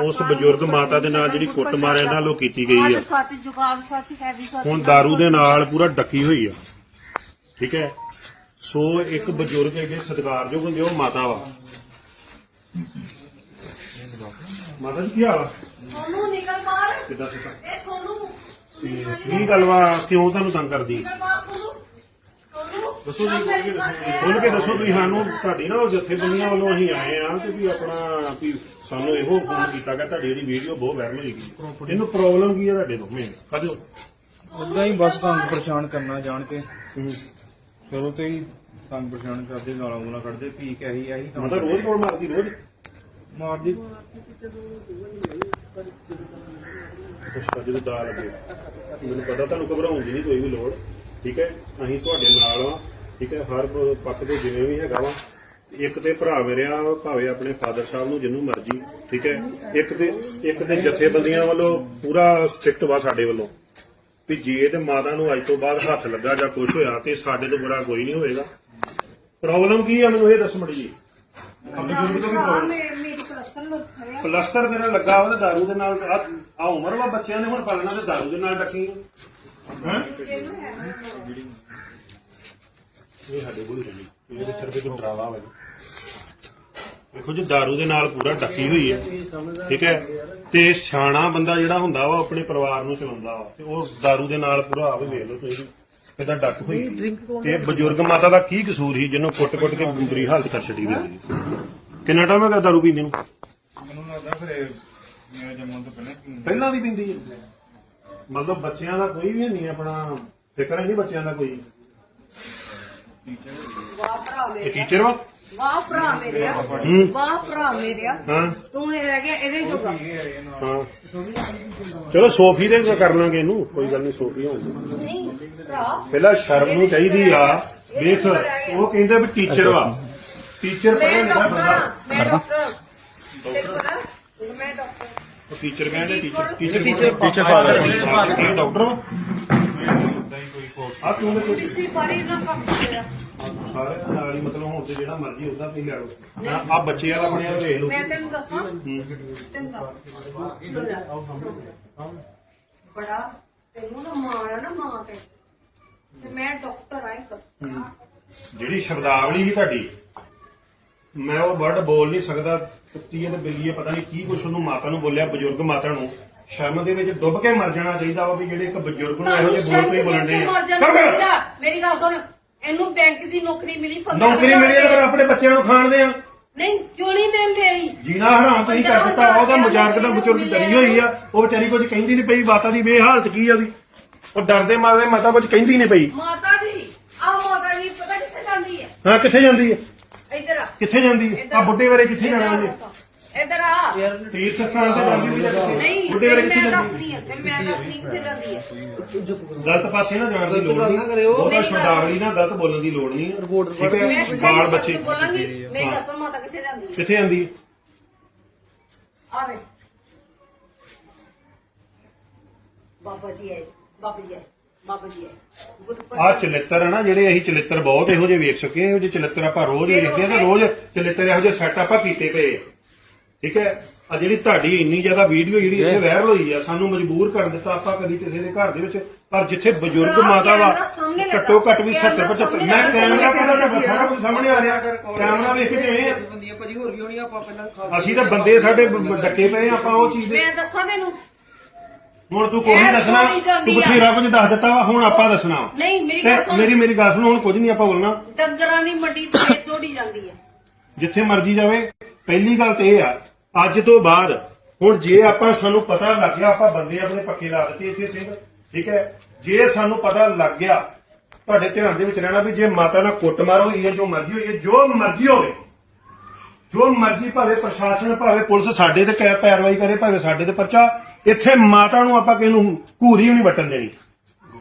ਉਸ ਬਜ਼ੁਰਗ ਮਾਤਾ ਦੇ ਨਾਲ ਜਿਹੜੀ ਕੁੱਟਮਾਰ ਇਹਨਾਂ ਵੱਲੋਂ ਕੀਤੀ ਗਈ ਆ। ਸੱਚ ਸੱਚ ਸੱਚ ਹੁਣ दारू ਦੇ ਨਾਲ ਪੂਰਾ ਡੱਕੀ ਹੋਈ ਆ। ਠੀਕ ਹੈ? ਸੋ ਇੱਕ ਬਜ਼ੁਰਗ ਹੈਗੇ ਸਤਿਕਾਰਯੋਗ ਹੁੰਦੇ ਉਹ ਮਾਤਾ ਵਾ। ਮਾਤਾ ਜੀ ਕੀ ਹਾਲ ਆ? ਸੋਨੂੰ ਨਿਕਲ ਬਾਹਰ ਕਿੱਦਾਂ ਸਿੱਧਾ ਇਹ ਕੀ ਗੱਲ ਵਾ? ਕਿਉਂ ਤੁਹਾਨੂੰ ਤੰਗ ਕਰਦੀ ਨਿਕਲ ਬਾਹਰ ਸੋਨੂੰ ਸੋਨੂੰ ਦੱਸੋ ਜੀ। ਖੁੱਲ ਕੇ ਦੱਸੋ। ਵੀ ਸਾਨੂੰ ਤੁਹਾਡੀ ਨਾ ਉਹ ਜਥੇਬੰਦੀਆਂ ਵੱਲੋਂ ਅਸੀਂ ਆਏ ਆ ਤੇ ਵੀ ਆਪਣਾ ਵੀ ਸਾਨੂੰ ਇਹੋ ਫੋਨ ਕੀਤਾ ਗਿਆ ਤੁਹਾਡੀ ਜਿਹੜੀ ਵੀਡੀਓ ਬਹੁਤ ਵਾਇਰਲ ਹੋਈ ਗਈ। ਇਹਨੂੰ ਪ੍ਰੋਬਲਮ ਕੀ ਹੈ ਤੁਹਾਡੇ ਤੋਂ ਮੈਂ ਕਦੋਂ ਉਦਾਂ ਹੀ ਬਸ ਤੁਹਾਨੂੰ ਪਰੇਸ਼ਾਨ ਕਰਨਾ ਜਾਣ ਕੇ। ਸ਼ੁਰੂ ਤੋਂ ਹੀ ਤੰਗ ਪਰੇਸ਼ਾਨ ਕਰਦੇ ਗਾਲਾਂ ਗੂਲਾਂ ਕੱਢਦੇ ਪੀ ਕੇ ਆਹੀ ਆਹੀ ਕੰਮ ਮਤਲਬ ਰੋਜ਼ ਕੋਲ ਮਾਰਦੀ ਰੋਜ਼? ਮਾਰਦੀ। ਅੱਛਾ ਜਦੋਂ ਦਾ ਲੱਗੇ ਮੈਨੂੰ ਪਤਾ ਤੁਹਾਨੂੰ ਘਬਰਾਉਣ ਦੀ ਨਹੀਂ ਕੋਈ ਵੀ ਲੋੜ। ਠੀਕ ਹੈ? ਅਸੀਂ ਤੁਹਾਡੇ ਨਾਲ ਆ ਠੀਕ ਹੈ ਹਰ ਪੱਖ ਦੇ ਜਿਵੇਂ ਵੀ ਹੈਗਾ ਵਾ ਇੱਕ ਤੇ ਭਰਾ ਮੇਰੇ ਆ ਭਾਵੇਂ ਆਪਣੇ ਫਾਦਰ ਸਾਹਿਬ ਨੂੰ ਜਿੰਨੂੰ ਮਰਜ਼ੀ ਠੀਕ ਹੈ ਇੱਕ ਤੇ ਇੱਕ ਤੇ ਜਥੇਬੰਦੀਆਂ ਵੱਲੋਂ ਪੂਰਾ ਸਟ੍ਰਿਕਟ ਵਾ ਸਾਡੇ ਵੱਲੋਂ ਵੀ ਜੇ ਤੇ ਮਾਤਾ ਨੂੰ ਅੱਜ ਤੋਂ ਬਾਅਦ ਹੱਥ ਲੱਗਾ ਜਾਂ ਕੁਝ ਹੋਇਆ ਤੇ ਸਾਡੇ ਤੋਂ ਬੜਾ ਕੋਈ ਨਹੀਂ ਹੋਏਗਾ ਪ੍ਰੋਬਲਮ ਕੀ ਆ ਮੈਨੂੰ ਇਹ ਦੱਸ ਮੜੀ ਪਲਸਟਰ ਤੇਰਾ ਲੱਗਾ ਉਹਦੇ ਦਾਰੂ ਦੇ ਨਾਲ ਆ ਉਮਰ ਵਾ ਬੱਚਿਆਂ ਨੇ ਹੁਣ ਪਾਲਣਾ ਤੇ ਦਾਰੂ ਦੇ ਨਾਲ ਡੱਕੀ ਹੈ? ਇਹ ਸਾਡੇ ਕੋਲ ਹੀ ਇਹਦੇ ਸਿਰ ਤੇ ਕੋਈ ਡਰਾਵਾ ਹੋਵੇ ਦੇਖੋ ਜੀ ਦਾਰੂ ਦੇ ਨਾਲ ਪੂਰਾ ਡੱਕੀ ਹੋਈ ਹੈ। ਠੀਕ ਹੈ? ਤੇ ਸਿਆਣਾ ਬੰਦਾ ਜਿਹੜਾ ਹੁੰਦਾ ਵਾ ਆਪਣੇ ਪਰਿਵਾਰ ਨੂੰ ਚਲਾਉਂਦਾ ਵਾ। ਤੇ ਉਹ ਦਾਰੂ ਦੇ ਨਾਲ ਪੂਰਾ ਆਵੇ ਵੇਖ ਲਓ ਤੁਸੀਂ। ਕਿਦਾਂ ਡੱਕ ਹੋਈ। ਤੇ ਬਜ਼ੁਰਗ ਮਾਤਾ ਦਾ ਕੀ ਕਸੂਰ ਸੀ ਜਿਹਨੂੰ ਕੁੱਟ-ਕੁੱਟ ਕੇ ਬੁਰੀ ਹਾਲਤ ਕਰ ਛੱਡੀ ਗਈ ਕਿੰਨਾ ਟਾਈਮ ਹੋ ਗਿਆ ਦਾਰੂ ਪੀਂਦੇ ਨੂੰ? ਮੈਨੂੰ ਲੱਗਦਾ ਫਿਰ ਮੇਰਾ ਜੰਮਣ ਤੋਂ ਪਹਿਲਾਂ ਪਹਿਲਾਂ ਦੀ ਪਿੰਦੀ ਹੈ ਮਤਲਬ ਬੱਚਿਆਂ ਦਾ ਕੋਈ ਵੀ ਨਹੀਂ ਆਪਣਾ ਫਿਕਰ ਨਹੀਂ ਬੱਚਿਆਂ ਦਾ ਕੋਈ। ਵਾਹ ਭਰਾ ਇਹ ਮੇਰੇ ਟੀਚਰ ਵਾ? ਵਾਹ ਭਰਾ ਮੇਰੇ ਵਾਹ ਭਰਾ। ਮੇਰੇ ਹਾਂ। ਤੂੰ ਇਹ ਰਹਿ ਗਿਆ ਇਹਦੇ ਜੋਗਾ। ਹਾਂ। ਚਲੋ ਸੋਫੀ ਦੇ ਕਰ ਲਾਂਗੇ ਇਹਨੂੰ ਕੋਈ ਗੱਲ ਨਹੀਂ ਸੋਫੀ ਹੋਊਗੀ। ਨਹੀਂ ਭਰਾ। ਪਹਿਲਾਂ ਸ਼ਰਮ ਨੂੰ ਚਾਹੀਦੀ ਆ। ਵੇਖ ਉਹ ਕਹਿੰਦੇ ਵੀ ਟੀਚਰ ਵਾ। ਟੀਚਰ ਮੈਂ ਪੜ੍ਹਿਆ ਡਾਕਟਰ ਬੰਦਾ। ਹਾਂ, ਮੈਂ ਡਾਕਟਰ ਮੈਂ ਉਹ ਟੀਚਰ ਕਹਿੰਦੇ teacher teacher teacher teacher father ਇਹ ਡਾਕਟਰ ਵਾ। ਉਦਾਂ ਹੀ ਕੋਈ ਕੋਰਸ ਆ ਤੂੰ ਤੇ ਕੋਈ ਇਸੀ ਬਾਰੇ ਨਾ ਕੰਮ ਕਰਿਆ ਸਾਰੇ ਨਾਲ ਹੀ ਮਤਲਬ ਹੁਣ ਤੇ ਜਿਹੜਾ ਮਰਜ਼ੀ ਉਹਦਾ ਤੁਸੀਂ ਲੈ ਲਓ। ਆ ਬੱਚੇ ਵਾਲਾ ਬਣਿਆ ਵੇਖ ਲਓ। ਮੈਂ ਤੈਨੂੰ ਦੱਸਾਂ। ਤੈਨੂੰ ਦੱਸ। ਬੜਾ ਤੈਨੂੰ ਨਾ ਮਾਰ ਆ ਨਾ ਮਾਂ ਤੇ। ਤੇ ਮੈਂ ਡਾਕਟਰ ਆ ਇੱਕ। ਜਿਹੜੀ ਸ਼ਬਦਾਵਲੀ ਸੀ ਤੁਹਾਡੀ ਮੈਂ ਉਹ ਵਰਡ ਬੋਲ ਨਹੀਂ ਸਕਦਾ। ਕੁੱਤੀ ਤੇ ਬਿੱਲੀ ਪਤਾ ਨਹੀਂ ਕੀ ਕੁਛ ਉਹਨੂੰ ਮਾਤਾ ਨੂੰ ਬੋਲਿਆ ਬਜ਼ੁਰਗ ਮਾਤਾ ਨੂੰ। ਸ਼ਰਮ ਦੇ ਵਿੱਚ ਡੁੱਬ ਕੇ ਮਰ ਜਾਣਾ ਚਾਹੀਦਾ ਵਾ ਵੀ ਜਿਹੜੇ ਇੱਕ ਬਜ਼ੁਰਗ ਨੂੰ ਇਹੋ ਜਿਹੇ ਬੋਲ ਕੇ ਬੋਲਣ ਦੇ ਆ। ਮੇਰੀ ਗੱਲ ਸੁਣ ਇਹਨੂੰ ਬੈਂਕ ਦੀ ਨੌਕਰੀ ਮਿਲੀ ਨੌਕਰੀ ਮਿਲੀ ਤਾਂ ਆਪਣੇ ਬੱਚਿਆਂ ਨੂੰ ਖਾਣ ਦੇ ਆ। ਨਹੀਂ ਕਿਉਂ ਨਹੀਂ ਆਈ ਜੀਣਾ ਹਰਾਮ ਤੁਸੀਂ ਕਰ ਦਿੱਤਾ ਉਹਦਾ ਮਜ਼ਾਕ ਦਾ ਬਜ਼ੁਰਗ ਡਰੀ ਹੋਈ ਆ। ਉਹ ਵਿਚਾਰੀ ਕੁਝ ਕਹਿੰਦੀ ਨਹੀਂ ਪਈ ਮਾਤਾ ਦੀ ਬੇਹਾਲਤ ਕੀ ਆ ਉਹਦੀ? ਉਹ ਡਰਦੇ ਮਾਰੇ ਮਾਤਾ ਕੁਝ ਕਹਿੰਦੀ ਨਹੀਂ ਪਈ। ਮਾਤਾ ਦੀ ਆ ਮਾਤਾ ਦੀ ਪਤਾ ਕਿੱਥੇ ਜਾਂਦੀ ਹੈ? ਹਾਂ ਕਿੱਥੇ ਜਾਂਦੀ ਹੈ? ਇੱਧਰ ਆ। ਕਿੱਥੇ ਜਾਂਦੀ ਹੈ? ਆ। ਬੁੱਢੇ ਬਾਰੇ ਕਿੱਥੇ ਜਾਣਾ ਉਹਨੇ? ਇੱਧਰ ਆ। ਤੀਰਥ ਸਥਾਨ ਤੇ ਜਾਂਦੀ ਕਿੱਥੇ? ਨਹੀਂ ਬੁੱਢੇ ਬਾਰੇ ਫਿਰ ਕਿੱਥੇ ਮੈਂ ਜਾਂਦੀ ਦੱਸਦੀ ਆ ਫਿਰ ਮੈਂ ਦੱਸਦੀ ਕਿੱਥੇ ਜਾਂਦੀ ਹੈ। ਗਲਤ ਪਾਸੇ ਨਾ ਜਾਣ ਦੀ ਲੋੜ ਨਹੀਂ। ਬਹੁਤਾ ਮੇਰੀ ਗੱਲ- ਸ਼ਬਦਾਵਲੀ ਨਾਲ ਗਲਤ ਬੋਲਣ ਦੀ ਲੋੜ ਨਹੀਂ। ਰਿਪੋਰਟ ਠੀਕ ਮੈਂ ਹੈ ਸਹੀ ਬਾਲ ਸ਼ਬਦ ਬੱਚੇ ਬੋਲਾਂਗੀ ਮੇਰੀ ਹਾਂ। ਦੱਸੋ ਮਾਤਾ ਕਿੱਥੇ ਜਾਂਦੀ ਹੈ? ਕਿੱਥੇ ਜਾਂਦੀ? ਹੈ? ਆਵੇ। ਬਾਬਾ ਜੀ ਆਏ ਬਾਬਾ ਜੀ ਆਏ ਬਾਬਾ ਜੀ ਆਏ। ਗੁਰੂ ਆਹ ਚਲਿੱਤਰ ਹੈ ਨਾ ਜਿਹੜੇ ਅਸੀਂ ਚਲਿੱਤਰ ਬਹੁਤ ਇਹੋ ਜਿਹੇ ਵੇਖ ਸਕੇ ਇਹੋ ਜਿਹੇ ਚਲਿੱਤਰ ਆਪਾਂ ਰੋਜ਼ ਵੇਖਦੇ ਆ ਤੇ ਰੋਜ਼ ਚਲਿੱਤਰ ਇਹੋ ਜਿਹੇ ਸੈੱਟ ਆਪਾਂ ਕੀਤੇ ਪਏ ਆ। ਠੀਕ ਹੈ? ਆ ਜਿਹੜੀ ਤੁਹਾਡੀ ਇੰਨੀ ਜ਼ਿਆਦਾ ਵੀਡੀਓ ਜਿਹੜੀ ਇੱਥੇ ਵਾਇਰਲ ਹੋਈ ਆ ਸਾਨੂੰ ਮਜਬੂਰ ਕਰ ਦਿੱਤਾ ਆਪਾਂ ਕਦੀ ਕਿਸੇ ਦੇ ਘਰ ਦੇ ਵਿੱਚ ਪਰ ਜਿੱਥੇ ਬਜ਼ੁਰਗ ਮਾਤਾ ਵਾ। ਘੱਟੋ ਘੱਟ ਵੀ ਕੈਮਰਾ 70 75 ਸਾਹਮਣੇ ਮੈਂ। ਕੈਮਰਾ ਕੋਲ ਤਾਂ ਸਾਰਾ ਕੁਝ ਸਾਹਮਣੇ ਆ ਰਿਹਾ। ਕੈਮਰਾ ਵੇਖ ਕੇ ਜਿਵੇਂ ਬੰਦੀਆਂ ਭਾਜੀ ਹੋਰ ਵੀ ਹੋਣੀ ਆਪਾਂ ਪਹਿਲਾਂ ਖਾ ਅਸੀਂ ਤਾਂ ਬੰਦੇ ਸਾਡੇ ਡੱਕੇ ਪਏ ਆ, ਆਪਾਂ ਉਹ ਚੀਜ਼ ਦੇ ਮੈਂ ਦੱਸਾਂ ਤੈਨੂੰ। ਹੁਣ ਤੂੰ ਕੋਈ ਨਹੀਂ ਦੱਸਣਾ ਤੂੰ ਆ। ਬਥੇਰਾ ਕੁਝ ਦੱਸ ਦਿੱਤਾ ਵਾ ਹੁਣ ਆਪਾਂ ਦੱਸਣਾ। ਨਹੀਂ ਮੇਰੀ ਤੇ ਗੱਲ ਸੁਣ। ਮੇਰੀ ਮੇਰੀ ਗੱਲ ਸੁਣ ਹੁਣ ਕੁਝ ਨਹੀਂ ਆਪਾਂ ਬੋਲਣਾ। ਡੰਗਰਾਂ ਦੀ ਮੰਡੀ ਤੇ ਤੋੜੀ ਜਾਂਦੀ ਹੈ ਜਿੱਥੇ ਮਰਜ਼ੀ ਜਾਵੇ ਪਹਿਲੀ ਗੱਲ ਤੇ ਇਹ ਆ ਅੱਜ ਤੋਂ ਬਾਅਦ ਹੁਣ ਜੇ ਆਪਾਂ ਸਾਨੂੰ ਪਤਾ ਲੱਗ ਗਿਆ ਆਪਾਂ ਬੰਦੇ ਆਪਣੇ ਪੱਕੇ ਲਾ ਦਿੱਤੇ ਇੱਥੇ ਸਿੰਘ ਠੀਕ ਹੈ ਜੇ ਸਾਨੂੰ ਪਤਾ ਲੱਗ ਗਿਆ ਤੁਹਾਡੇ ਧਿਆਨ ਦੇ ਵਿੱਚ ਰਹਿਣਾ ਵੀ ਜੇ ਮਾਤਾ ਨਾਲ ਕੁੱਟਮਾਰ ਹੋਈ ਹੈ ਜੋ ਮਰਜ਼ੀ ਹੋਈ ਹੈ ਜੋ ਮਰਜ਼ੀ ਹੋਵੇ ਜੋ ਮਰਜ਼ੀ ਭਾਵੇਂ ਪ੍ਰਸ਼ਾਸਨ ਭਾਵੇਂ ਪੁਲਿਸ ਸਾਡੇ ਤੇ ਕੈ ਪੈਰਵਾਈ ਕਰੇ ਭਾਵੇਂ ਸਾਡੇ ਤੇ ਪਰਚਾ ਇੱਥੇ ਮਾਤਾ ਨੂੰ ਆਪਾਂ ਕਿਸੇ ਨੂੰ ਘੂਰੀ ਵੀ ਨਹੀਂ ਵੱਟਣ ਦੇਣੀ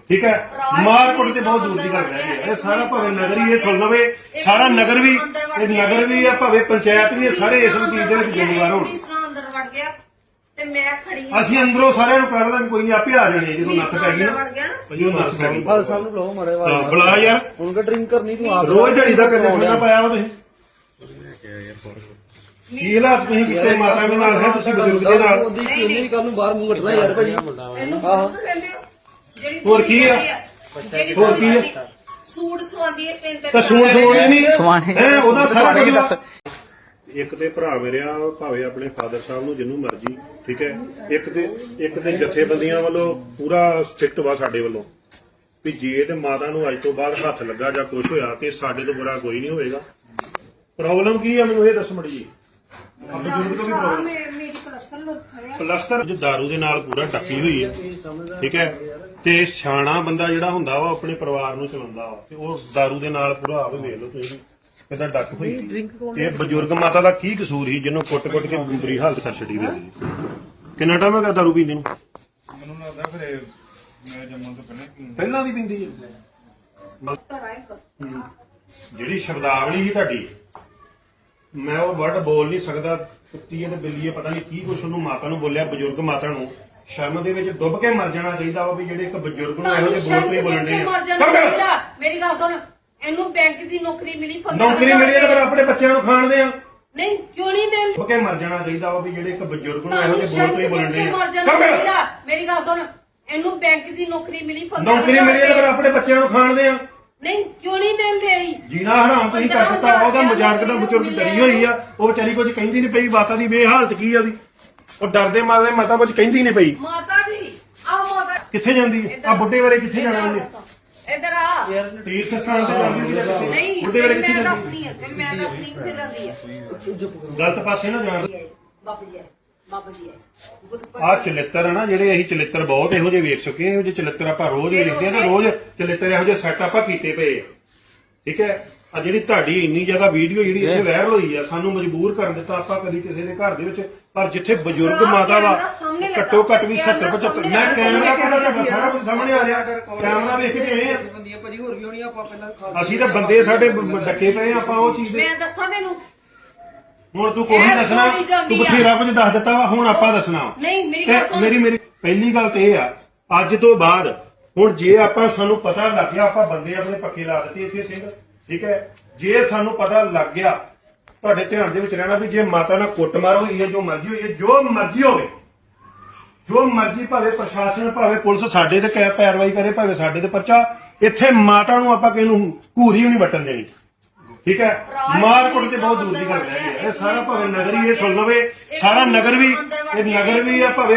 ਠੀਕ ਹੈ ਮਾਰ ਕੁੱਟ ਤੇ ਬਹੁਤ ਦੂਰ ਦੀ ਗੱਲ ਹੈ। ਇਹ ਸਾਰਾ ਭਾਵੇਂ ਨਗਰ ਹੀ ਇਹ ਸੁਣ ਲਵੇ ਸਾਰਾ ਨਗਰ ਵੀ ਇਹ ਨਗਰ ਵੀ ਹੈ ਭਾਵੇਂ ਪੰਚਾਇਤ ਵੀ ਸਾਰੇ ਇਸ ਚੀਜ਼ ਦੇ ਵਿੱਚ ਜ਼ਿੰਮੇਵਾਰ ਹੋਣ। ਇਸ ਤਰ੍ਹਾਂ ਅੰਦਰ ਵੜ ਗਿਆ ਤੇ ਮੈਂ ਖੜੀ ਹਾਂ। ਅਸੀਂ ਅੰਦਰੋਂ ਸਾਰਿਆਂ ਨੂੰ ਕਹਿ ਦਾਂਗੇ ਕੋਈ ਨਹੀਂ ਆਪੇ ਆ ਜਾਣੇ ਜਦੋਂ ਨੱਥ ਪੈ ਗਈ ਅੰਦਰ ਨਾ। ਵੜ ਗਿਆ ਨਾ। ਭਾਈ ਉਹ ਨੱਥ ਪੈ ਗਈ। ਫਾਦਰ ਸਾਹਿਬ ਨੂੰ ਬੁਲਾਓ ਮਾਰੇ ਹਾਂ, ਬੁਲਾ ਯਾਰ। ਹੁਣ ਕਾ ਡਰਿੰਕ ਕਰਨੀ ਤੂੰ ਆਪ। ਰੋਜ਼ ਝੜੀ ਦਾ ਕਿੰਨਾ ਖੁੱਲਾ ਪਾਇਆ ਉਹ ਤੁਸੀਂ? ਕੀ ਹਾਲਾਤ ਤੁਸੀਂ ਕੀਤੇ ਮਾਤਾ ਦੇ ਨਾਲ ਹੈ ਤੁਸੀਂ ਬਜ਼ੁਰਗ ਦੇ ਨਾਲ? ਉਹਦੀ ਕਿਉਂ ਨਹੀਂ ਕੱਲ ਨੂੰ ਬਾਹਰ ਮੂੰਹ ਯਾਰ ਇਹਨੂੰ ਹੋ। ਜਿਹੜੀ ਹੋਰ ਕੀ ਆ? ਜਿਹੜੀ ਹੋਰ ਕੀ ਆ? ਸੂਟ ਸਵਾਦੀ ਹੈ ਤਿੰਨ ਤਿੰਨ ਤਾਂ ਸੂਣ ਸੂਣ ਨਹੀਂ ਸਵਾਣੇ। ਹੈ ਉਹਦਾ ਸਾਰਾ ਕੁਝ ਦੱਸ। ਇੱਕ ਤੇ ਭਰਾ ਮੇਰਿਆ ਭਾਵੇਂ ਆਪਣੇ ਫਾਦਰ ਸਾਹਿਬ ਨੂੰ ਜਿੰਨੂੰ ਮਰਜ਼ੀ ਠੀਕ ਹੈ ਇੱਕ ਤੇ ਇੱਕ ਤੇ ਜਥੇਬੰਦੀਆਂ ਵੱਲੋਂ ਪੂਰਾ ਸਟ੍ਰਿਕਟ ਵਾ ਸਾਡੇ ਵੱਲੋਂ ਵੀ ਜੇ ਤੇ ਮਾਤਾ ਨੂੰ ਅੱਜ ਤੋਂ ਬਾਅਦ ਹੱਥ ਲੱਗਾ ਜਾਂ ਕੁਝ ਹੋਇਆ ਤੇ ਸਾਡੇ ਤੋਂ ਬੁਰਾ ਕੋਈ ਨਹੀਂ ਹੋਵੇਗਾ ਪ੍ਰੋਬਲਮ ਕੀ ਆ ਮੈਨੂੰ ਇਹ ਦੱਸ ਮੜੀ ਜੀ ਬਜ਼ੁਰਗ ਤੋਂ ਵੀ ਪ੍ਰੋਬਲਮ ਪਲਸਤਰ ਲੁੱਟ ਖੜਿਆ ਪਲਸਤਰ ਜੋ दारू ਦੇ ਨਾਲ ਪੂਰਾ ਟੱਕੀ ਹੋਈ ਹੈ ਠੀਕ ਹੈ ਤੇ ਸਿਆਣਾ ਬੰਦਾ ਜਿਹੜਾ ਹੁੰਦਾ ਵਾ ਉਹ ਆਪਣੇ ਪਰਿਵਾਰ ਨੂੰ ਚਲਾਉਂਦਾ ਵਾ ਤੇ ਉਹ दारू ਦੇ ਨਾਲ ਪੂਰਾ ਆਪ ਵੇਖ ਲਓ ਤੁਸੀਂ ਕਿਦਾਂ ਡੱਕ ਹੋਈ ਸੀ। ਤੇ ਇਹ ਬਜ਼ੁਰਗ ਮਾਤਾ ਦਾ ਕੀ ਕਸੂਰ ਸੀ ਜਿਹਨੂੰ ਕੁੱਟ-ਕੁੱਟ ਕੇ ਬੁਰੀ ਹਾਲਤ ਕਰ ਛੱਡੀ ਵੀ ਕਿੰਨਾ ਟਾਈਮ ਹੋ ਗਿਆ दारू ਪੀਂਦੇ ਨੂੰ ਮੈਨੂੰ ਲੱਗਦਾ ਫਿਰ ਇਹ ਮੈਂ ਜੰਮਣ ਤੋਂ ਪਹਿਲਾਂ ਪੀਂਦਾ ਪਹਿਲਾਂ ਦੀ ਪੀਂਦੀ ਹੈ ਘਰ ਆਏ ਕਰ ਜਿਹੜੀ ਸ਼ਬਦਾਵਲੀ ਸੀ ਤੁਹਾਡੀ ਮੈਂ ਉਹ ਵਰਡ ਬੋਲ ਨਹੀਂ ਸਕਦਾ ਕੁੱਤੀ ਤੇ ਬਿੱਲੀ ਹੈ, ਪਤਾ ਨਹੀਂ ਕੀ ਕੁਛ ਉਹਨੂੰ ਮਾਤਾ ਨੂੰ ਬੋਲਿਆ ਬਜ਼ੁਰਗ ਮਾਤਾ ਨੂੰ। ਸ਼ਰਮ ਦੇ ਵਿੱਚ ਡੁੱਬ ਕੇ ਮਰ ਜਾਣਾ ਚਾਹੀਦਾ ਵਾ ਵੀ ਜਿਹੜੇ ਇੱਕ ਬਜ਼ੁਰਗ ਨੂੰ ਇਹੋ ਜਿਹੇ ਬੋਲ ਨਹੀਂ ਬੋਲਣ ਦੇ ਮਰ ਜਾਣਾ ਚਾਹੀਦਾ। ਮੇਰੀ ਗੱਲ ਸੁਣ ਇਹਨੂੰ ਬੈਂਕ ਦੀ ਨੌਕਰੀ ਮਿਲੀ ਨੌਕਰੀ ਮਿਲੀ ਹੈ ਤਾਂ ਫਿਰ ਆਪਣੇ ਬੱਚਿਆਂ ਨੂੰ ਖਾਣ ਦੇ ਆ। ਨਹੀਂ ਕਿਉਂ ਨਹੀਂ ਮਿਲ? ਡੁੱਬ ਕੇ ਮਰ ਜਾਣਾ ਚਾਹੀਦਾ ਵਾ ਵੀ ਜਿਹੜੇ ਇੱਕ ਬਜ਼ੁਰਗ ਨੂੰ ਇਹੋ ਜਿਹੇ ਬੋਲ ਨਹੀਂ ਬੋਲਣ ਦੇ ਮਰ ਗੱਲ ਸੁਣ ਇਹਨੂੰ ਬੈਂਕ ਦੀ ਨੌਕਰੀ ਮਿਲੀ ਨੌਕਰੀ ਮਿਲੀ ਹੈ ਤਾਂ ਫਿਰ ਆਪਣੇ ਬੱਚਿਆਂ ਨੂੰ ਖਾਣ ਦੇ ਆ। ਨਹੀਂ ਕਿਉਂ ਨਹੀਂ ਮਿਲਦੇ ਆਈ? ਜੀਣਾ ਹਰਾਮ ਤੁਸੀਂ ਕਰ ਦਿੱਤਾ ਉਹਦਾ ਮਜ਼ਾਕ ਦਾ ਬਜ਼ੁਰਗ ਡਰੀ ਹੋਈ ਆ। ਉਹ ਵਿਚਾਰੀ ਕੁਝ ਕਹਿੰਦੀ ਨਹੀਂ ਪਈ ਮਾਤਾ ਦੀ ਬੇਹਾਲਤ ਕੀ ਆ ਉਹਦੀ? ਉਹ ਡਰਦੇ ਮਾਰੇ ਮਾਤਾ ਕੁਝ ਕਹਿੰਦੀ ਨਹੀਂ ਪਈ। ਮਾਤਾ ਜੀ ਆ ਮਾਤਾ ਕਿੱਥੇ ਜਾਂਦੀ ਆ? ਬੁੱਢੇ ਬਾਰੇ ਕਿੱਥੇ ਜਾਣਾ ਉਹਨੇ? ਇੱਧਰ ਆ। ਤੀਰਥ ਸਥਾਨ ਤੇ ਜਾਂਦੀ ਨਹੀਂ ਬੁੱਢੇ ਫਿਰ ਕਿੱਥੇ ਮੈਂ ਜਾਂਦੀ ਦੱਸਣੀ ਮੈਂ ਦੱਸਣੀ ਕਿੱਥੇ ਜਾਂਦੀ ਹੈ ਗਲਤ ਪਾਸੇ ਨਾ ਜਾਣ। ਬਾਬਾ ਜੀ ਬਾਬਾ ਜੀ ਹੈ। ਗੁਰਪਤ ਆ ਚਲਿੱਤਰ ਆ ਨਾ ਜਿਹੜੇ ਅਸੀਂ ਚਲਿੱਤਰ ਬਹੁਤ ਇਹੋ ਜਿਹੇ ਵੇਖ ਚੁੱਕੇ ਆ ਇਹੋ ਜਿਹੇ ਚਲਿੱਤਰ ਆਪਾਂ ਰੋਜ਼ ਵੇਖਦੇ ਆ ਤੇ ਰੋਜ਼ ਚਲਿੱਤਰ ਇਹੋ ਜਿਹੇ ਸੈੱਟ ਆਪਾਂ ਕੀਤੇ ਪਏ ਆ। ਠੀਕ ਹੈ? ਆ ਜਿਹੜੀ ਤੁਹਾਡੀ ਇੰਨੀ ਜ਼ਿਆਦਾ ਵੀਡੀਓ ਜਿਹੜੀ ਇੱਥੇ ਵਾਇਰਲ ਹੋਈ ਆ ਸਾਨੂੰ ਮਜਬੂਰ ਕਰਨ ਦਿੱਤਾ ਆਪਾਂ ਕਦੀ ਕਿਸੇ ਦੇ ਘਰ ਦੇ ਵਿੱਚ ਪਰ ਜਿੱਥੇ ਬਜ਼ੁਰਗ ਭਰਾ, ਮਾਤਾ ਵਾ ਕੈਮਰਾ ਸਾਹਮਣੇ ਲੱਗਾ। ਘੱਟੋ ਘੱਟ ਵੀ ਕੈਮਰਾ 70 75 ਸਾਹਮਣੇ ਮੈਂ। ਕੈਮਰਾ ਕੋਲ ਸਾਰਾ ਕੁਝ ਸਾਹਮਣੇ ਆ ਰਿਹਾ। ਕੈਮਰਾ ਵੇਖ ਕੇ ਆਏ ਆ। ਬੰਦੀਆਂ ਭਾਜੀ ਹੋਰ ਵੀ ਹੋਣੀ ਆਪਾਂ ਪਹਿਲਾਂ ਖਾ ਅਸੀਂ ਤਾਂ ਬੰਦੇ ਸਾਡੇ ਬ- ਡੱਕੇ ਪਏ ਆ, ਆਪਾਂ ਉਹ ਚੀਜ਼ ਦੇ ਮੈਂ ਦੱਸਾਂ ਤੈਨੂੰ ਹੁਣ ਤੂੰ ਕੋਈ ਇਹ ਦੱਸਣਾ ਜਾਂਦੀ ਤੂੰ ਆ। ਬਥੇਰਾ ਕੁਝ ਦੱਸ ਦਿੱਤਾ ਵਾ ਹੁਣ ਆਪਾਂ ਦੱਸਣਾ ਵਾ। ਨਹੀਂ ਮੇਰੀ ਤੇ ਗੱਲ ਸੁਣ ਮੇਰੀ ਮੇਰੀ ਪਹਿਲੀ ਗੱਲ ਤੇ ਇਹ ਆ ਅੱਜ ਤੋਂ ਬਾਅਦ ਹੁਣ ਜੇ ਆਪਾਂ ਸਾਨੂੰ ਪਤਾ ਲੱਗ ਗਿਆ ਆਪਾਂ ਬੰਦੇ ਆਪਣੇ ਪੱਕੇ ਲਾ ਦਿੱਤੇ ਇੱਥੇ ਸਿੰਘ ਠੀਕ ਹੈ ਜੇ ਸਾਨੂੰ ਪਤਾ ਲੱਗ ਗਿਆ ਤੁਹਾਡੇ ਧਿਆਨ ਦੇ ਵਿੱਚ ਰਹਿਣਾ ਵੀ ਜੇ ਮਾਤਾ ਨਾਲ ਕੁੱਟਮਾਰ ਹੋਈ ਹੈ ਜੋ ਮਰਜ਼ੀ ਹੋਈ ਹੈ ਜੋ ਮਰਜ਼ੀ ਹੋਵੇ ਜੋ ਮਰਜ਼ੀ ਭਾਵੇਂ ਪ੍ਰਸ਼ਾਸਨ ਭਾਵੇਂ ਪੁਲਿਸ ਸਾਡੇ ਤੇ ਕੈ ਪੈਰਵਾਈ ਕਰੇ ਭਾਵੇਂ ਸਾਡੇ ਤੇ ਪਰਚਾ ਇੱਥੇ ਮਾਤਾ ਨੂੰ ਆਪਾਂ ਕਿਸੇ ਨੂੰ ਘੂਰੀ ਵੀ ਨਹੀਂ ਵੱਟਣ ਦੇਣੀ ਠੀਕ ਹੈ? ਮਾਰ ਕੁੱਟ ਤੇ ਬਹੁਤ ਦੂਰ ਦੀ ਗੱਲ ਹੈ ਇਹ ਸਾਰਾ ਭਾਵੇਂ ਨਗਰ ਹੀ ਇਹ ਸੁਣ ਲਵੇ ਸਾਰਾ ਨਗਰ ਵੀ ਇਹ ਨਗਰ ਵੀ ਆ ਭਾਵੇਂ